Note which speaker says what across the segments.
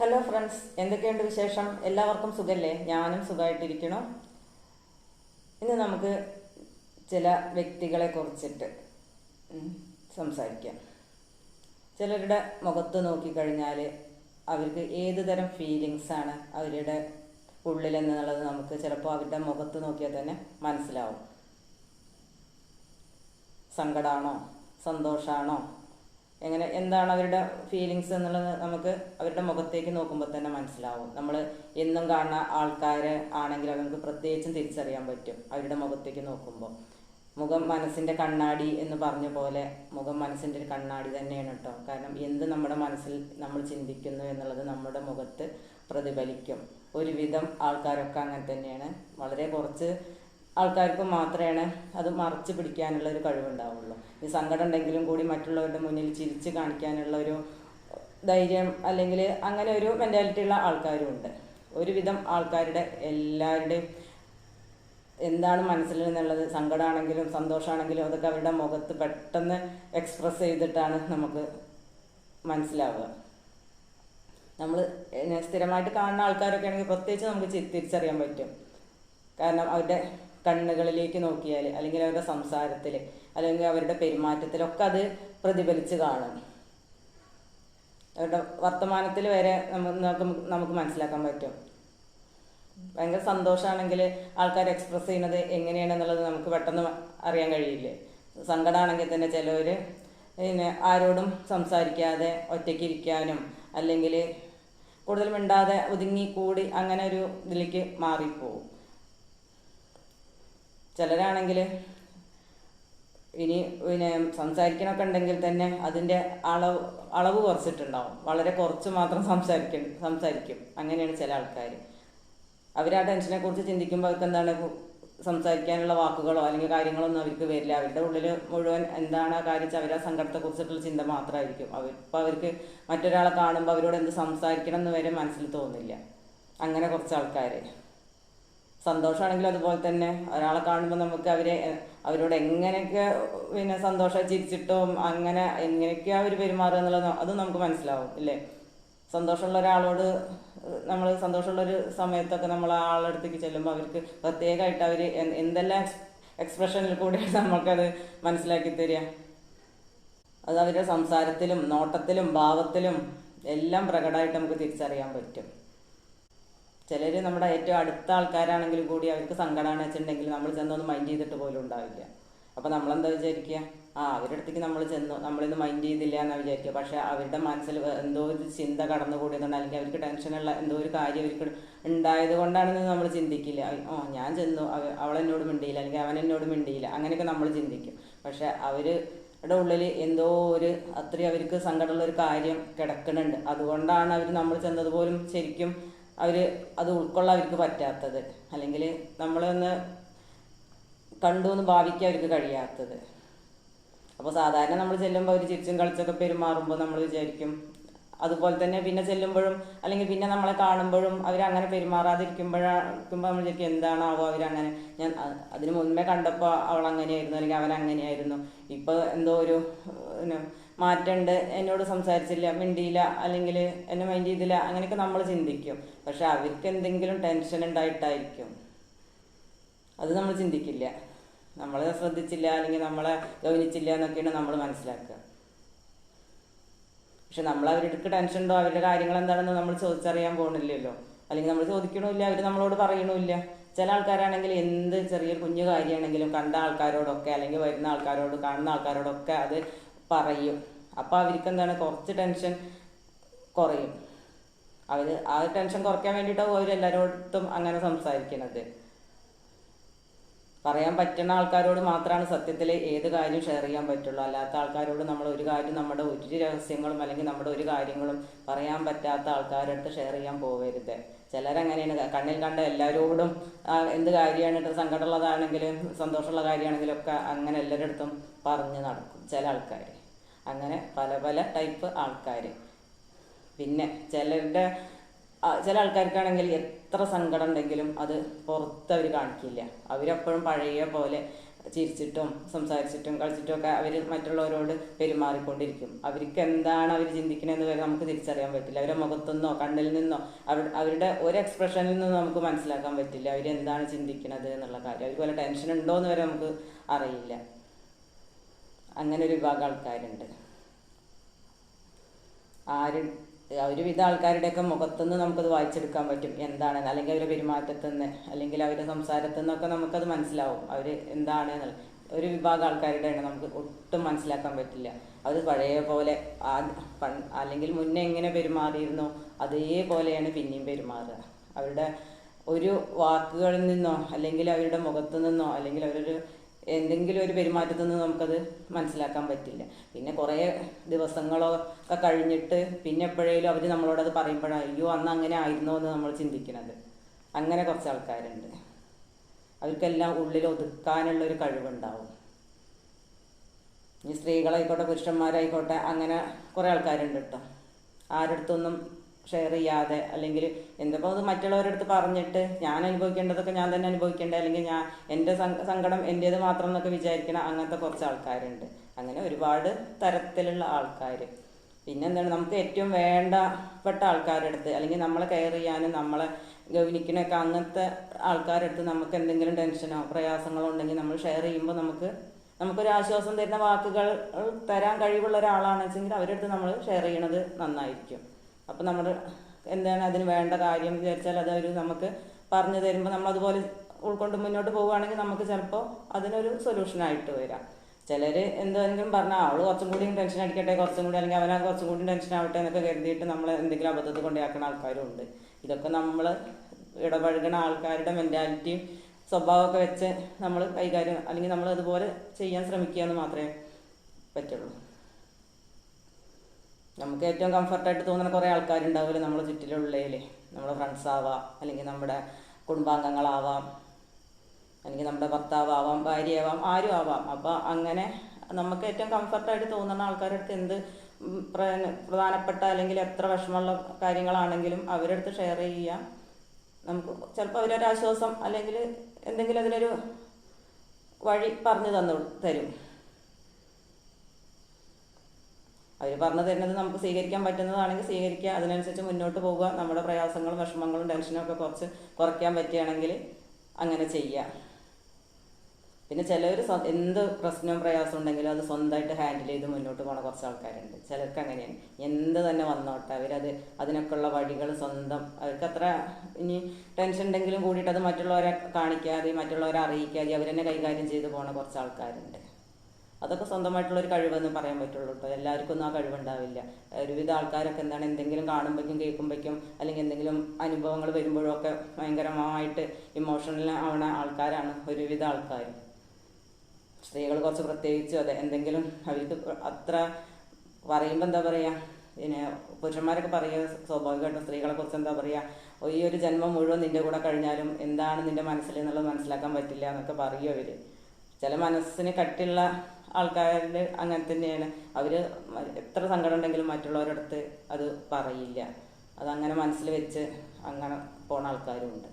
Speaker 1: Hello friends എന്തൊക്കെയുണ്ട് വിശേഷം? എല്ലാവർക്കും സുഖല്ലേ? ഞാനും സുഖമായിട്ടിരിക്കണം ഇന്ന് നമുക്ക് ചില വ്യക്തികളെ കുറിച്ചിട്ട് സംസാരിക്കാം. ചിലരുടെ മുഖത്ത് നോക്കിക്കഴിഞ്ഞാൽ അവർക്ക് ഏത് തരം ഫീലിങ്സാണ് അവരുടെ ഉള്ളിലെന്നുള്ളത് നമുക്ക് ചിലപ്പോൾ അവരുടെ മുഖത്ത് നോക്കിയാൽ തന്നെ മനസ്സിലാവും. സങ്കടമാണോ സന്തോഷമാണോ എങ്ങനെ എന്താണ് അവരുടെ ഫീലിങ്സ് എന്നുള്ളത് നമുക്ക് അവരുടെ മുഖത്തേക്ക് നോക്കുമ്പോൾ തന്നെ മനസ്സിലാവും. നമ്മൾ എന്നും കാണുന്ന ആൾക്കാർ ആണെങ്കിൽ അത് നമുക്ക് പ്രത്യേകിച്ചും തിരിച്ചറിയാൻ പറ്റും അവരുടെ മുഖത്തേക്ക് നോക്കുമ്പോൾ മുഖം മനസ്സിന്റെ കണ്ണാടി എന്ന് പറഞ്ഞ പോലെ മുഖം മനസ്സിന്റെ ഒരു കണ്ണാടി തന്നെയാണ് കേട്ടോ കാരണം എന്ത് നമ്മുടെ മനസ്സിൽ നമ്മൾ ചിന്തിക്കുന്നു എന്നുള്ളത് നമ്മുടെ മുഖത്ത് പ്രതിഫലിക്കും. ഒരുവിധം ആൾക്കാരൊക്കെ അങ്ങനെ തന്നെയാണ്. വളരെ കുറച്ച് ആൾക്കാർക്ക് മാത്രമേ അത് മറച്ചു പിടിക്കാനുള്ള ഒരു കഴിവുണ്ടാവുള്ളൂ. ഈ സങ്കടം ഉണ്ടെങ്കിലും കൂടി മറ്റുള്ളവരുടെ മുന്നിൽ ചിരിച്ച് കാണിക്കാനുള്ള ഒരു ധൈര്യം അല്ലെങ്കിൽ അങ്ങനെ ഒരു മെന്റാലിറ്റി ഉള്ള ആൾക്കാരും ഉണ്ട്. ഒരുവിധം ആൾക്കാരുടെ എല്ലാവരുടെയും എന്താണ് മനസ്സിൽ നിന്നുള്ളത് സങ്കടമാണെങ്കിലും സന്തോഷമാണെങ്കിലും അതൊക്കെ അവരുടെ മുഖത്ത് പെട്ടെന്ന് എക്സ്പ്രസ് ചെയ്തിട്ടാണ് നമുക്ക് മനസ്സിലാവുക. നമ്മൾ സ്ഥിരമായിട്ട് കാണുന്ന ആൾക്കാരൊക്കെ ആണെങ്കിൽ പ്രത്യേകിച്ച് നമുക്ക് തിരിച്ചറിയാൻ പറ്റും. കാരണം അവരുടെ കണ്ണുകളിലേക്ക് നോക്കിയാൽ അല്ലെങ്കിൽ അവരുടെ സംസാരത്തിൽ അല്ലെങ്കിൽ അവരുടെ പെരുമാറ്റത്തിലൊക്കെ അത് പ്രതിഫലിച്ച് കാണും. അവരുടെ വർത്തമാനത്തിൽ വരെ നമുക്ക് നമുക്ക് മനസ്സിലാക്കാൻ പറ്റും. ഭയങ്കര സന്തോഷമാണെങ്കിൽ ആൾക്കാർ എക്സ്പ്രസ് ചെയ്യുന്നത് എങ്ങനെയാണെന്നുള്ളത് നമുക്ക് പെട്ടെന്ന് അറിയാൻ കഴിയില്ലേ? സങ്കടമാണെങ്കിൽ തന്നെ ചിലവർ പിന്നെ ആരോടും സംസാരിക്കാതെ ഒറ്റയ്ക്ക് ഇരിക്കാനും അല്ലെങ്കിൽ കൂടുതൽ മിണ്ടാതെ ഒതുങ്ങി കൂടി അങ്ങനെ ഒരു ഇതിലേക്ക് മാറിപ്പോവും. ചിലരാണെങ്കിൽ ഇനി പിന്നെ സംസാരിക്കണമൊക്കെ ഉണ്ടെങ്കിൽ തന്നെ അതിന്റെ അളവ് അളവ് കുറച്ചിട്ടുണ്ടാവും. വളരെ കുറച്ച് മാത്രം സംസാരിക്കും സംസാരിക്കും. അങ്ങനെയാണ് ചില ആൾക്കാർ അവർ ആ ടെൻഷനെ കുറിച്ച് ചിന്തിക്കുമ്പോൾ അവർക്ക് എന്താണ് സംസാരിക്കാനുള്ള വാക്കുകളോ അല്ലെങ്കിൽ കാര്യങ്ങളോ ഒന്നും അവർക്ക് വരില്ല. അവരുടെ ഉള്ളിൽ മുഴുവൻ എന്താണ് ആ കാര്യം അവർ ആ സങ്കടത്തെ കുറിച്ചിട്ടുള്ള ചിന്ത മാത്രമായിരിക്കും അവർ ഇപ്പം അവർക്ക് മറ്റൊരാളെ കാണുമ്പോൾ അവരോട് എന്ത് സംസാരിക്കണം എന്ന് വരെ മനസ്സിൽ തോന്നില്ല. അങ്ങനെ കുറച്ച് ആൾക്കാർ സന്തോഷമാണെങ്കിൽ അതുപോലെ തന്നെ ഒരാളെ കാണുമ്പോൾ നമുക്ക് അവരെ അവരോട് എങ്ങനെയൊക്കെ പിന്നെ സന്തോഷം ചിരിച്ചിട്ടും അങ്ങനെ എങ്ങനെയൊക്കെ അവർ പെരുമാറുക എന്നുള്ളത് അത് നമുക്ക് മനസ്സിലാവും ഇല്ലേ? സന്തോഷമുള്ള ഒരാളോട് നമ്മൾ സന്തോഷമുള്ള ഒരു സമയത്തൊക്കെ നമ്മൾ ആ ആളുടെ അടുത്തേക്ക് ചെല്ലുമ്പോൾ അവർക്ക് പ്രത്യേകമായിട്ട് അവർ എന്തെല്ലാം എക്സ്പ്രഷനിൽ കൂടിയാണ് നമുക്കത് മനസ്സിലാക്കി തരിക. അത് അവരുടെ സംസാരത്തിലും നോട്ടത്തിലും ഭാവത്തിലും എല്ലാം പ്രകടമായിട്ട് നമുക്ക് തിരിച്ചറിയാൻ പറ്റും. ചിലർ നമ്മുടെ ഏറ്റവും അടുത്ത ആൾക്കാരാണെങ്കിൽ കൂടി അവർക്ക് സങ്കടമാണ് വെച്ചിട്ടുണ്ടെങ്കിൽ നമ്മൾ ചെന്നൊന്ന് മൈൻഡ് ചെയ്തിട്ട് പോലും ഉണ്ടാവില്ല. അപ്പോൾ നമ്മളെന്താ വിചാരിക്കുക? ആ അവരുടെ അടുത്തേക്ക് നമ്മൾ ചെന്നു. നമ്മളിന്ന് മൈൻഡ് ചെയ്തില്ല എന്നാ വിചാരിക്കുക. പക്ഷെ അവരുടെ മനസ്സിൽ എന്തോ ഒരു ചിന്ത കടന്നുകൂടിയതുകൊണ്ട് അല്ലെങ്കിൽ അവർക്ക് ടെൻഷനുള്ള എന്തോ ഒരു കാര്യം അവർക്ക് ഉണ്ടായത് കൊണ്ടാണെന്ന് നമ്മൾ ചിന്തിക്കില്ല. ഓ ഞാൻ ചെന്നു. അവ- അവൾ എന്നോട് മിണ്ടിയില്ല. അല്ലെങ്കിൽ അവൻ എന്നോട് മിണ്ടിയില്ല. അങ്ങനെയൊക്കെ നമ്മൾ ചിന്തിക്കും. പക്ഷെ അവരുടെ ഉള്ളിൽ എന്തോ ഒരു അത്രയും അവർക്ക് സങ്കടമുള്ള ഒരു കാര്യം കിടക്കുന്നുണ്ട്. അതുകൊണ്ടാണ് അവർ നമ്മൾ ചെന്നതുപോലും ശരിക്കും അവർ അത് ഉൾക്കൊള്ളാൻ അവർക്ക് പറ്റാത്തത്. അല്ലെങ്കിൽ നമ്മളൊന്ന് കണ്ടു എന്ന് ഭാവിക്കാൻ അവർക്ക് കഴിയാത്തത്. അപ്പോൾ സാധാരണ നമ്മൾ ചെല്ലുമ്പോൾ അവർ ചിരിച്ചും കളിച്ചൊക്കെ പെരുമാറുമ്പോൾ നമ്മൾ വിചാരിക്കും അതുപോലെ തന്നെ പിന്നെ ചെല്ലുമ്പോഴും അല്ലെങ്കിൽ പിന്നെ നമ്മളെ കാണുമ്പോഴും അവരങ്ങനെ അങ്ങനെ പെരുമാറാതിരിക്കുമ്പോഴായിരിക്കുമ്പോൾ നമ്മൾ വിചാരിക്കും എന്താണാവോ അവരങ്ങനെ ഞാൻ അതിന് മുൻപേ കണ്ടപ്പോൾ അവൾ അങ്ങനെയായിരുന്നു അല്ലെങ്കിൽ അവൻ അങ്ങനെയായിരുന്നു. ഇപ്പോൾ എന്തോ ഒരു മാറ്റമുണ്ട് എന്നോട് സംസാരിച്ചില്ല മിണ്ടിയില്ല അല്ലെങ്കിൽ എന്നെ മൈൻഡ് ചെയ്തില്ല അങ്ങനെയൊക്കെ നമ്മൾ ചിന്തിക്കും. പക്ഷെ അവർക്ക് എന്തെങ്കിലും ടെൻഷൻ ഉണ്ടായിട്ടായിരിക്കും. അത് നമ്മൾ ചിന്തിക്കില്ല. നമ്മളെ ശ്രദ്ധിച്ചില്ല അല്ലെങ്കിൽ നമ്മളെ ഗൗനിച്ചില്ല എന്നൊക്കെയാണ് നമ്മൾ മനസ്സിലാക്കുക. പക്ഷെ നമ്മൾ അവർക്ക് ടെൻഷൻ ഉണ്ടോ അവരുടെ കാര്യങ്ങൾ എന്താണെന്ന് നമ്മൾ ചോദിച്ചറിയാൻ പോകണില്ലല്ലോ അല്ലെങ്കിൽ നമ്മൾ ചോദിക്കണമില്ല അവർ നമ്മളോട് പറയണമില്ല. ചില ആൾക്കാരാണെങ്കിൽ എന്ത് ചെറിയ കുഞ്ഞു കാര്യമാണെങ്കിലും കണ്ട ആൾക്കാരോടൊക്കെ അല്ലെങ്കിൽ വരുന്ന ആൾക്കാരോട് കാണുന്ന ആൾക്കാരോടൊക്കെ അത് പറയും. അപ്പോൾ അവർക്ക് എന്താണ് കുറച്ച് ടെൻഷൻ കുറയും. അവർ ആ ടെൻഷൻ കുറയ്ക്കാൻ വേണ്ടിയിട്ടാവും അവരെല്ലാവരോടത്തും അങ്ങനെ സംസാരിക്കുന്നത് പറയാൻ പറ്റുന്ന ആൾക്കാരോട് മാത്രമാണ് സത്യത്തിൽ ഏത് കാര്യം ഷെയർ ചെയ്യാൻ പറ്റുള്ളൂ. അല്ലാത്ത ആൾക്കാരോട് നമ്മൾ ഒരു കാര്യം നമ്മുടെ ഒരു രഹസ്യങ്ങളും അല്ലെങ്കിൽ നമ്മുടെ ഒരു കാര്യങ്ങളും പറയാൻ പറ്റാത്ത ആൾക്കാരുടെ അടുത്ത് ഷെയർ ചെയ്യാൻ പോകരുത് ചിലരങ്ങനെയാണ്. കണ്ണിൽ കണ്ട എല്ലാവരോടും എന്ത് കാര്യമാണ് സങ്കടമുള്ളതാണെങ്കിലും സന്തോഷമുള്ള കാര്യമാണെങ്കിലും ഒക്കെ അങ്ങനെ എല്ലാവരുടെ അടുത്തും പറഞ്ഞ് നടക്കും ചില ആൾക്കാർ അങ്ങനെ പല പല ടൈപ്പ് ആൾക്കാർ പിന്നെ ചിലരുടെ ചില ആൾക്കാർക്കാണെങ്കിൽ എത്ര സങ്കടം ഉണ്ടെങ്കിലും അത് പുറത്ത് അവർ കാണിക്കില്ല. അവരപ്പോഴും പഴയ പോലെ ചിരിച്ചിട്ടും സംസാരിച്ചിട്ടും കളിച്ചിട്ടും ഒക്കെ അവർ മറ്റുള്ളവരോട് പെരുമാറിക്കൊണ്ടിരിക്കും. അവർക്ക് എന്താണ് അവർ ചിന്തിക്കണമെന്ന് വരെ നമുക്ക് തിരിച്ചറിയാൻ പറ്റില്ല. അവരുടെ മുഖത്തുനിന്നോ കണ്ണിൽ നിന്നോ അവരുടെ ഒരു എക്സ്പ്രഷനിൽ നിന്നും നമുക്ക് മനസ്സിലാക്കാൻ പറ്റില്ല. അവരെന്താണ് ചിന്തിക്കുന്നത് എന്നുള്ള കാര്യം. അവർക്ക് വല്ല ടെൻഷൻ ഉണ്ടോ എന്ന് വരെ നമുക്ക് അറിയില്ല. അങ്ങനെ ഒരു വിഭാഗം ആൾക്കാരുണ്ട്. ആര് ഒരുവിധ ആൾക്കാരുടെയൊക്കെ മുഖത്തുനിന്ന് നമുക്കത് വായിച്ചെടുക്കാൻ പറ്റും. എന്താണെന്ന് അല്ലെങ്കിൽ അവരുടെ പെരുമാറ്റത്തുനിന്ന് അല്ലെങ്കിൽ അവരുടെ സംസാരത്തിൽ നിന്നൊക്കെ നമുക്കത് മനസ്സിലാവും. അവർ എന്താണ് ഒരു വിഭാഗം ആൾക്കാരുടെ ആണ് നമുക്ക് ഒട്ടും മനസ്സിലാക്കാൻ പറ്റില്ല. അവർ പഴയ പോലെ അല്ലെങ്കിൽ മുന്നേ എങ്ങനെ പെരുമാറിയിരുന്നു അതേപോലെയാണ് പിന്നെയും പെരുമാറുക. അവരുടെ ഒരു വാക്കുകളിൽ നിന്നോ അല്ലെങ്കിൽ അവരുടെ മുഖത്തു നിന്നോ അല്ലെങ്കിൽ അവരൊരു എന്തെങ്കിലും ഒരു പെരുമാറ്റത്തിൽ നിന്ന് നമുക്കത് മനസ്സിലാക്കാൻ പറ്റില്ല. പിന്നെ കുറേ ദിവസങ്ങളോ ഒക്കെ കഴിഞ്ഞിട്ട് പിന്നെ എപ്പോഴേലും അവർ നമ്മളോടത് പറയുമ്പോഴാണ് അയ്യോ അന്ന് അങ്ങനെ ആയിരുന്നോ എന്ന് നമ്മൾ ചിന്തിക്കുന്നത്. അങ്ങനെ കുറച്ച് ആൾക്കാരുണ്ട്. അവർക്കെല്ലാം ഉള്ളിൽ ഒതുക്കാനുള്ള ഒരു കഴിവുണ്ടാവും. ഈ സ്ത്രീകളായിക്കോട്ടെ പുരുഷന്മാരായിക്കോട്ടെ അങ്ങനെ കുറേ ആൾക്കാരുണ്ട് കേട്ടോ. ആരടുത്തൊന്നും ഷെയർ ചെയ്യാതെ അല്ലെങ്കിൽ എന്തപ്പോൾ അത് മറ്റുള്ളവരുടെ അടുത്ത് പറഞ്ഞിട്ട് ഞാൻ അനുഭവിക്കേണ്ടതൊക്കെ ഞാൻ തന്നെ അനുഭവിക്കേണ്ടത് അല്ലെങ്കിൽ ഞാൻ എന്റെ സങ്ക- സങ്കടം എന്റേത് മാത്രം എന്നൊക്കെ വിചാരിക്കണ അങ്ങനത്തെ കുറച്ച് ആൾക്കാരുണ്ട്. അങ്ങനെ ഒരുപാട് തരത്തിലുള്ള ആൾക്കാർ പിന്നെന്താണ് നമുക്ക് ഏറ്റവും വേണ്ടപ്പെട്ട ആൾക്കാരുടെ അടുത്ത് അല്ലെങ്കിൽ നമ്മളെ കെയർ ചെയ്യാനും നമ്മളെ ഗവനിക്കണൊക്കെ അങ്ങനത്തെ ആൾക്കാരുടെ അടുത്ത് നമുക്ക് എന്തെങ്കിലും ടെൻഷനോ പ്രയാസങ്ങളോ ഉണ്ടെങ്കിൽ നമ്മൾ ഷെയർ ചെയ്യുമ്പോൾ നമുക്ക് നമുക്കൊരു ആശ്വാസം തരുന്ന വാക്കുകൾ തരാൻ കഴിവുള്ള ഒരാളാണെന്ന് വെച്ചെങ്കിൽ അവരുടെ അടുത്ത് നമ്മൾ ഷെയർ ചെയ്യണത് നന്നായിരിക്കും. അപ്പം നമ്മൾ എന്താണ് അതിന് വേണ്ട കാര്യം വിചാരിച്ചാൽ അത് അവർ നമുക്ക് പറഞ്ഞു തരുമ്പോൾ നമ്മൾ അതുപോലെ ഉൾക്കൊണ്ട് മുന്നോട്ട് പോവുകയാണെങ്കിൽ നമുക്ക് ചിലപ്പോൾ അതിനൊരു സൊല്യൂഷനായിട്ട് വരാം. ചിലർ എന്തെങ്കിലും പറഞ്ഞാൽ അവൾ കുറച്ചും കൂടി ടെൻഷൻ അടിക്കട്ടെ കുറച്ചും കൂടി അല്ലെങ്കിൽ അവനാ കുറച്ചും കൂടി ടെൻഷൻ ആവട്ടെ എന്നൊക്കെ കരുതിയിട്ട് നമ്മൾ എന്തെങ്കിലും അബദ്ധത്തിൽ കൊണ്ടുപോക്കുന്ന ആൾക്കാരും ഉണ്ട് ഇതൊക്കെ നമ്മൾ ഇടപഴകുന്ന ആൾക്കാരുടെ മെന്റാലിറ്റിയും സ്വഭാവമൊക്കെ വെച്ച് നമ്മൾ കൈകാര്യം അല്ലെങ്കിൽ നമ്മൾ അതുപോലെ ചെയ്യാൻ ശ്രമിക്കുക എന്ന് മാത്രമേ പറ്റുള്ളൂ. നമുക്ക് ഏറ്റവും കംഫർട്ടായിട്ട് തോന്നുന്ന കുറേ ആൾക്കാരുണ്ടാവില്ല നമ്മുടെ ചുറ്റിലുള്ളതിൽ നമ്മുടെ ഫ്രണ്ട്സ് ആവാം അല്ലെങ്കിൽ നമ്മുടെ കുടുംബാംഗങ്ങളാവാം അല്ലെങ്കിൽ നമ്മുടെ ഭർത്താവാവാം ഭാര്യയാവാം ആരും ആവാം. അപ്പോൾ അങ്ങനെ നമുക്ക് ഏറ്റവും കംഫർട്ടായിട്ട് തോന്നുന്ന ആൾക്കാരുടെ അടുത്ത് എന്ത് പ്രധാനപ്പെട്ട അല്ലെങ്കിൽ എത്ര വിഷമമുള്ള കാര്യങ്ങളാണെങ്കിലും അവരുടെ അടുത്ത് ഷെയർ ചെയ്യാം. നമുക്ക് ചിലപ്പോൾ അവരൊരാശ്വാസം അല്ലെങ്കിൽ എന്തെങ്കിലും അതിനൊരു വഴി പറഞ്ഞു തന്നു തരും. അവർ പറഞ്ഞു തരുന്നത് നമുക്ക് സ്വീകരിക്കാൻ പറ്റുന്നതാണെങ്കിൽ സ്വീകരിക്കുക. അതിനനുസരിച്ച് മുന്നോട്ട് പോവുക നമ്മുടെ പ്രയാസങ്ങളും വിഷമങ്ങളും ടെൻഷനും ഒക്കെ കുറച്ച് കുറയ്ക്കാൻ പറ്റുകയാണെങ്കിൽ അങ്ങനെ ചെയ്യുക. പിന്നെ ചിലർ എന്ത് പ്രശ്നവും പ്രയാസം ഉണ്ടെങ്കിലും അത് സ്വന്തമായിട്ട് ഹാൻഡിൽ ചെയ്ത് മുന്നോട്ട് പോണ കുറച്ച് ആൾക്കാരുണ്ട്. ചിലർക്ക് അങ്ങനെയാണ്. എന്ത് തന്നെ വന്നോട്ടെ അവരത് അതിനൊക്കെയുള്ള വഴികൾ സ്വന്തം അവർക്ക് അത്ര ഇനി ടെൻഷൻ ഉണ്ടെങ്കിലും കൂടിയിട്ട് അത് മറ്റുള്ളവരെ കാണിക്കാതെ മറ്റുള്ളവരെ അറിയിക്കാതെ അവരെന്നെ കൈകാര്യം ചെയ്ത് പോണ കുറച്ച് ആൾക്കാരുണ്ട്. അതൊക്കെ സ്വന്തമായിട്ടുള്ള ഒരു കഴിവെന്ന് പറയാൻ പറ്റുള്ളൂ കേട്ടോ എല്ലാവർക്കും ഒന്നും ആ കഴിവുണ്ടാവില്ല. ഒരുവിധ ആൾക്കാരൊക്കെ എന്താണ് എന്തെങ്കിലും കാണുമ്പോഴേക്കും കേൾക്കുമ്പോഴേക്കും അല്ലെങ്കിൽ എന്തെങ്കിലും അനുഭവങ്ങൾ വരുമ്പോഴും ഒക്കെ ഭയങ്കരമായിട്ട് ഇമോഷണൽ ആവണ ആൾക്കാരാണ് ഒരുവിധ ആൾക്കാർ. സ്ത്രീകൾ കുറച്ച് പ്രത്യേകിച്ച് അതെ എന്തെങ്കിലും അവർക്ക് അത്ര പറയുമ്പോൾ എന്താ പറയുക പിന്നെ പുരുഷന്മാരൊക്കെ പറയുക സ്വാഭാവികമായിട്ടും സ്ത്രീകളെ കുറിച്ച് എന്താ പറയുക ഈ ഒരു ജന്മം മുഴുവൻ നിന്റെ കൂടെ കഴിഞ്ഞാലും എന്താണ് നിന്റെ മനസ്സിൽ എന്നുള്ളത് മനസ്സിലാക്കാൻ പറ്റില്ല എന്നൊക്കെ പറയും അവർ ചില മനസ്സിന് കട്ടിയുള്ള ആൾക്കാരിൽ അങ്ങനെ തന്നെയാണ്. അവർ എത്ര സങ്കടം ഉണ്ടെങ്കിലും മറ്റുള്ളവരുടെ അടുത്ത് അത് പറയില്ല. അതങ്ങനെ മനസ്സിൽ വെച്ച് അങ്ങനെ പോണ ആൾക്കാരും ഉണ്ട്.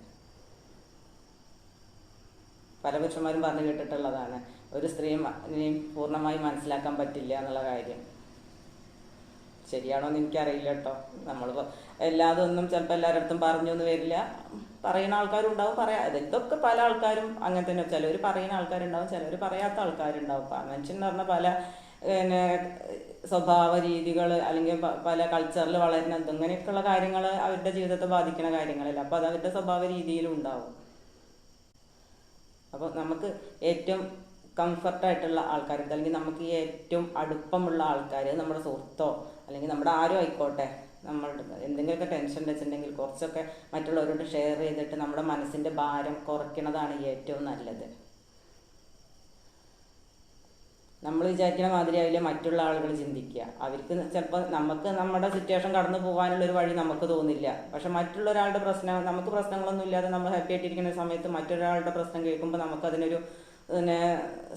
Speaker 1: പല പുരുഷന്മാരും പറഞ്ഞു കേട്ടിട്ടുള്ളതാണ്. ഒരു സ്ത്രീയും പൂർണമായി മനസ്സിലാക്കാൻ പറ്റില്ല എന്നുള്ള കാര്യം. ശരിയാണോ എന്ന് എനിക്കറിയില്ല കേട്ടോ. നമ്മൾ എല്ലാതൊന്നും ചിലപ്പോൾ എല്ലാവരുടെ അടുത്തും പറഞ്ഞു എന്ന് വരില്ല. പറയുന്ന ആൾക്കാരും ഉണ്ടാവും പറയാ ഇതൊക്കെ പല ആൾക്കാരും അങ്ങനെ തന്നെ. ചിലർ പറയുന്ന ആൾക്കാരുണ്ടാവും ചിലർ പറയാത്ത ആൾക്കാരുണ്ടാവും. അപ്പം മനുഷ്യൻ എന്ന് പറഞ്ഞാൽ പല പിന്നെ സ്വഭാവ രീതികൾ അല്ലെങ്കിൽ പല കൾച്ചറിൽ വളരുന്നത് ഇങ്ങനെയൊക്കെയുള്ള കാര്യങ്ങൾ അവരുടെ ജീവിതത്തെ ബാധിക്കുന്ന കാര്യങ്ങളല്ല. അപ്പോൾ അത് അവരുടെ സ്വഭാവ രീതിയിലും ഉണ്ടാവും. അപ്പോൾ നമുക്ക് ഏറ്റവും കംഫർട്ടായിട്ടുള്ള ആൾക്കാർ അല്ലെങ്കിൽ നമുക്ക് ഏറ്റവും അടുപ്പമുള്ള ആൾക്കാർ നമ്മുടെ സുഹൃത്തോ അല്ലെങ്കിൽ നമ്മുടെ ആരും ആയിക്കോട്ടെ നമ്മൾ എന്തെങ്കിലുമൊക്കെ ടെൻഷൻ വെച്ചിട്ടുണ്ടെങ്കിൽ കുറച്ചൊക്കെ മറ്റുള്ളവരോട് ഷെയർ ചെയ്തിട്ട് നമ്മുടെ മനസ്സിന്റെ ഭാരം കുറയ്ക്കുന്നതാണ് ഏറ്റവും നല്ലത്. നമ്മൾ വിചാരിക്കുന്ന മാതിരിയാവില്ല മറ്റുള്ള ആളുകൾ ചിന്തിക്കുക. അവർക്ക് ചിലപ്പോൾ നമുക്ക് നമ്മുടെ സിറ്റുവേഷൻ കടന്നു പോകാനുള്ള ഒരു വഴി നമുക്ക് തോന്നില്ല. പക്ഷെ മറ്റുള്ള ഒരാളുടെ പ്രശ്നം നമുക്ക് പ്രശ്നങ്ങളൊന്നും ഇല്ലാതെ നമ്മൾ ഹാപ്പി ആയിട്ടിരിക്കുന്ന സമയത്ത് മറ്റൊരാളുടെ പ്രശ്നം കേൾക്കുമ്പോൾ നമുക്കതിനൊരു പിന്നെ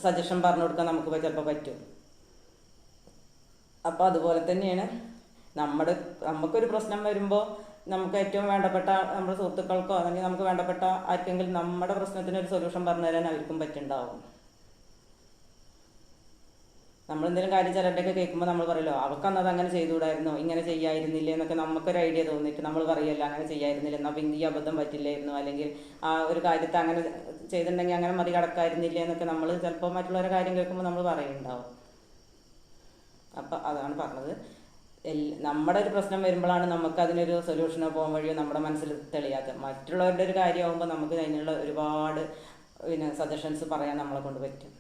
Speaker 1: സജഷൻ പറഞ്ഞു കൊടുക്കാൻ നമുക്ക് ചിലപ്പോൾ പറ്റും. അപ്പോൾ അതുപോലെ തന്നെയാണ് നമ്മുടെ നമുക്കൊരു പ്രശ്നം വരുമ്പോൾ നമുക്ക് ഏറ്റവും വേണ്ടപ്പെട്ട നമ്മുടെ സുഹൃത്തുക്കൾക്കോ അല്ലെങ്കിൽ നമുക്ക് വേണ്ടപ്പെട്ട ആർക്കെങ്കിലും നമ്മുടെ പ്രശ്നത്തിന് ഒരു സൊല്യൂഷൻ പറഞ്ഞു തരാൻ അവർക്കും പറ്റുണ്ടാവും. നമ്മൾ എന്തെങ്കിലും കാര്യം ചിലരുടെയൊക്കെ കേൾക്കുമ്പോൾ നമ്മൾ പറയല്ലോ അവർക്ക് അന്നത് അങ്ങനെ ചെയ്തുകൂടായിരുന്നോ? ഇങ്ങനെ ചെയ്യായിരുന്നില്ലേ? എന്നൊക്കെ നമുക്കൊരു ഐഡിയ തോന്നിയിട്ട് നമ്മൾ പറയല്ലോ അങ്ങനെ ചെയ്യായിരുന്നില്ല എന്നാൽ പിന്നെ ഈ അബദ്ധം പറ്റില്ലായിരുന്നു? അല്ലെങ്കിൽ ആ ഒരു കാര്യത്തെ അങ്ങനെ ചെയ്തിട്ടുണ്ടെങ്കിൽ അങ്ങനെ മറികടക്കായിരുന്നില്ലേ? എന്നൊക്കെ നമ്മൾ ചിലപ്പോൾ മറ്റുള്ളവരുടെ കാര്യം കേൾക്കുമ്പോൾ നമ്മൾ പറയുന്നുണ്ടാവും. അപ്പം അതാണ് പറഞ്ഞത്. നമ്മുടെ ഒരു പ്രശ്നം വരുമ്പോഴാണ് നമുക്ക് അതിനൊരു സൊല്യൂഷനോ പോകാൻ വഴിയോ നമ്മുടെ മനസ്സിൽ തെളിയാത്ത. മറ്റുള്ളവരുടെ ഒരു കാര്യമാകുമ്പോൾ നമുക്ക് അതിനുള്ള ഒരുപാട് പിന്നെ സജഷൻസ് പറയാൻ നമ്മളെ കൊണ്ട് പറ്റും.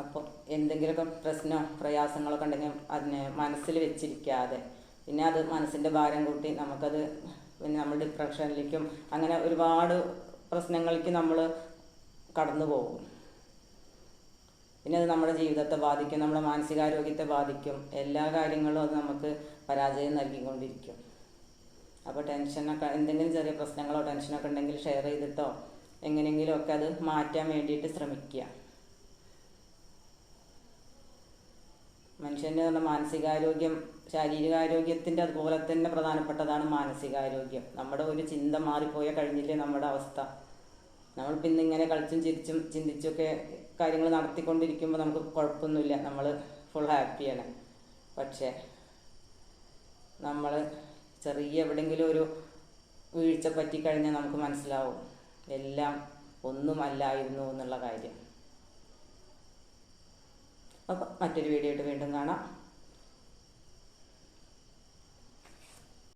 Speaker 1: അപ്പോൾ എന്തെങ്കിലുമൊക്കെ പ്രശ്നമോ പ്രയാസങ്ങളൊക്കെ ഉണ്ടെങ്കിൽ അതിനെ മനസ്സിൽ വെച്ചിരിക്കാതെ പിന്നെ അത് മനസ്സിന്റെ ഭാരം കൂട്ടി നമുക്കത് പിന്നെ നമ്മൾ ഡിപ്രഷനിലേക്കും അങ്ങനെ ഒരുപാട് പ്രശ്നങ്ങളിലേക്ക് നമ്മൾ കടന്നു പോകും പിന്നെ അത് നമ്മുടെ ജീവിതത്തെ ബാധിക്കും നമ്മുടെ മാനസികാരോഗ്യത്തെ ബാധിക്കും. എല്ലാ കാര്യങ്ങളും അത് നമുക്ക് പരാജയം നൽകിക്കൊണ്ടിരിക്കും. അപ്പോൾ ടെൻഷനൊക്കെ എന്തെങ്കിലും ചെറിയ പ്രശ്നങ്ങളോ ടെൻഷനൊക്കെ ഉണ്ടെങ്കിൽ ഷെയർ ചെയ്തിട്ടോ എങ്ങനെയെങ്കിലും ഒക്കെ അത് മാറ്റാൻ വേണ്ടിയിട്ട് ശ്രമിക്കുക. മനുഷ്യന്റെ പറഞ്ഞ മാനസികാരോഗ്യം ശാരീരികാരോഗ്യത്തിന്റെ അതുപോലെ തന്നെ പ്രധാനപ്പെട്ടതാണ് മാനസികാരോഗ്യം. നമ്മുടെ ഒരു ചിന്ത മാറിപ്പോയാൽ കഴിഞ്ഞില്ലേ നമ്മുടെ അവസ്ഥ. നമ്മൾ പിന്നെ ഇങ്ങനെ കളിച്ചും ചിരിച്ചും ചിന്തിച്ചൊക്കെ കാര്യങ്ങൾ നടത്തിക്കൊണ്ടിരിക്കുമ്പോൾ നമുക്ക് കുഴപ്പമൊന്നുമില്ല. നമ്മൾ ഫുൾ ഹാപ്പിയാണ് പക്ഷേ നമ്മൾ ചെറിയ എവിടെയെങ്കിലും ഒരു വീഴ്ച പറ്റിക്കഴിഞ്ഞാൽ നമുക്ക് മനസ്സിലാവും. എല്ലാം ഒന്നുമല്ലായിരുന്നു എന്നുള്ള കാര്യം. അപ്പം മറ്റൊരു വീഡിയോ ആയിട്ട് വീണ്ടും കാണാം.